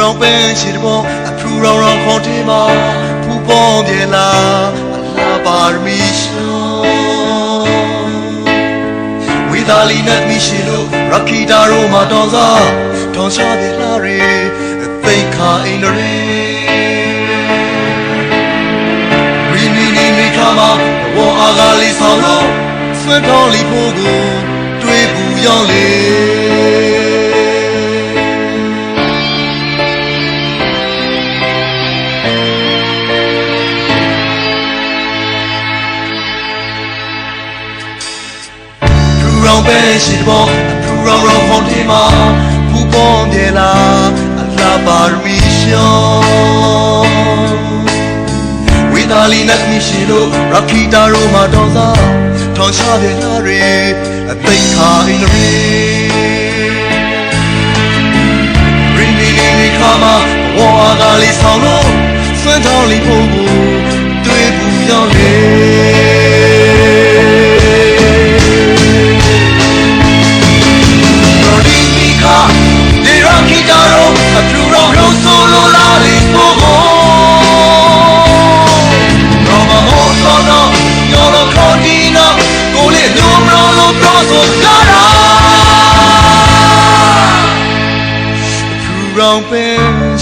ရောင်ပန်းရှိတဲ့ဘောအဖူရောင်ရောင်ခေါ်တဲ့မှာဖူပေါ်ပြေလာအလားပါရမီရှောဝိဒါလီနဲ့မီရှိလို့ရခီတာရိုမှာတော်စားထောင်ချတဲ့လာရီသိခါအင်းရီရီနီနီနီခါမှာဘောအားကလေးဆောင်လို့ဆွမ်းတော်လီဖို့ကိုတွေးပူရောက်လေ ရောင်ပဲရှိတဲ့ဘောထူရောင်ရောင်ဟောင်းဒီမှာပူပေါ်ပြေလာအလားပါရမီရှောဝိဒါလီနတ်မီရှိလို့ရခီတာရိုမှာတော်စားထောင်ချတဲ့လာရီအသိခါအင်းရီရီနီနီနီခါမှာဝါကလေးဆောင်လို့စွန့်တော်လီဖို့ကိုတွေ့ဘူးရောက်လေ Rodrigo, de Rocky Daro, a true rock no solo la lisbogo. Roma Motono, Yolo Cordino, Gole Numero lo proso cara. True rock ben